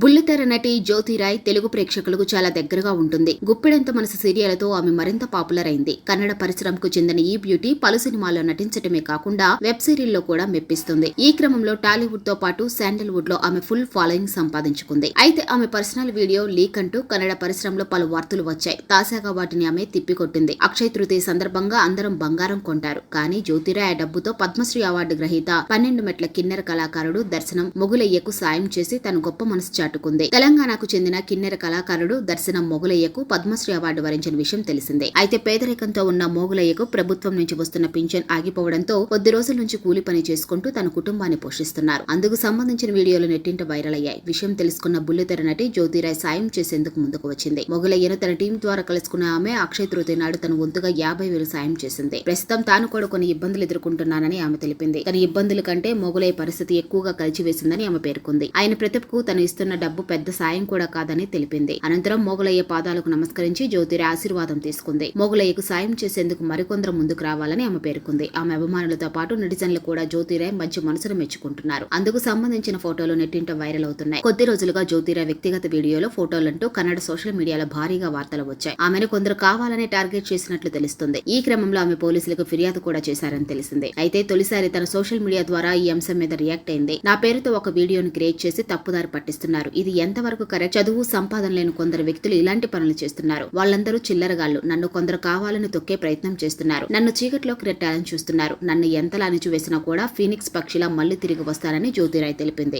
బుల్లితెర నటి జ్యోతిరాయ్ తెలుగు ప్రేక్షకులకు చాలా దగ్గరగా ఉంటుంది. గుప్పెడంత మనసు సీరియల్తో ఆమె మరింత పాపులర్ అయింది కన్నడ పరిశ్రమకు చెందిన ఈ బ్యూటీ పలు సినిమాల్లో నటించటమే కాకుండా వెబ్ సిరీల్లో కూడా మెప్పిస్తుంది. ఈ క్రమంలో టాలీవుడ్తో పాటు శాండల్వుడ్లో ఆమె ఫుల్ ఫాలోయింగ్ సంపాదించుకుంది. అయితే ఆమె పర్సనల్ వీడియో లీక్ అంటూ కన్నడ పరిశ్రమలో పలు వార్తలు వచ్చాయి. తాజాగా వాటిని ఆమె తిప్పికొట్టింది. అక్షయ తృతీయ సందర్భంగా అందరం బంగారం కొంటారు. కానీ జ్యోతిరాయ్ ఆ డబ్బుతో పద్మశ్రీ అవార్డు గ్రహీత పన్నెండు మెట్ల కిన్నెర కళాకారుడు దర్శనం మొగులయ్యకు సాయం చేసి తన గొప్ప మనసు చాటుకుంది. తెలంగాణకు చెందిన కిన్నెర కళాకారుడు దర్శనం మొగులయ్యకు పద్మశ్రీ అవార్డు వరించిన విషయం తెలిసిందే. అయితే పేదరికంతో ఉన్న మోగులయ్యకు ప్రభుత్వం నుంచి వస్తున్న పింఛన్ ఆగిపోవడంతో కొద్ది రోజుల నుంచి కూలి పని చేసుకుంటూ తన కుటుంబాన్ని పోషిస్తున్నారు. అందుకు సంబంధించిన వీడియోలు నెట్టింట వైరల్ అయ్యాయి. విషయం తెలుసుకున్న బుల్లితెర నటి జ్యోతిరాయ్ సాయం చేసేందుకు ముందుకు వచ్చింది. మొగులయ్యను తన టీం ద్వారా కలుసుకున్న ఆమె అక్షయ తృతీయ నాడు తన వంతుగా యాభై వేలు సాయం చేసింది. ప్రస్తుతం తాను కూడా కొన్ని ఇబ్బందులు ఎదుర్కొంటున్నానని ఆమె తెలిపింది. తన ఇబ్బందుల కంటే మొగులయ్య పరిస్థితి ఎక్కువగా కలిచివేసిందని ఆమె పేర్కొంది. ఆయన ప్రతిభకు తను ఇస్తున్న డబ్బు పెద్ద సాయం కూడా కాదని తెలిపింది. అనంతరం మొగులయ్య పాదాలకు నమస్కరించి జ్యోతిరి ఆశీర్వాదం తీసుకుంది. మొగులయ్యకు సాయం చేసేందుకు మరికొందరు ముందుకు రావాలని ఆమె పేర్కొంది. ఆమె అభిమానులతో పాటు నెటిజన్లు కూడా జ్యోతిరాయ్ మంచి మనసును మెచ్చుకుంటున్నారు. అందుకు సంబంధించిన ఫోటోలు నెట్టింట వైరల్ అవుతున్నాయి. కొద్ది రోజులుగా జ్యోతిరాయ్ వ్యక్తిగత వీడియోలో ఫోటోలంటూ కన్నడ సోషల్ మీడియాలో భారీగా వార్తలు వచ్చాయి. ఆమెను కొందరు కావాలనే టార్గెట్ చేసినట్లు తెలుస్తుంది. ఈ క్రమంలో ఆమె పోలీసులకు ఫిర్యాదు కూడా చేశారని తెలిసింది. అయితే తొలిసారి తన సోషల్ మీడియా ద్వారా ఈ అంశం మీద రియాక్ట్ అయింది. నా పేరుతో ఒక వీడియోను క్రియేట్ చేసి తప్పుదారి పట్టిస్తున్నారు. ఇది ఎంతవరకు కరెక్ట్ చదువు సంపాదన లేని కొందరు వ్యక్తులు ఇలాంటి పనులు చేస్తున్నారు. వాళ్ళందరూ చిల్లరగాళ్ళు. నన్ను కొందరు కావాలని తొక్కే ప్రయత్నం చేస్తున్నారు. నన్ను చీకట్లోకి రెట్టాలని చూస్తున్నారు. నన్ను ఎంతలా అణిచివేసినా కూడా ఫీనిక్స్ పక్షిలా మళ్ళీ తిరిగి వస్తానని జ్యోతిరాయ్ తెలిపింది.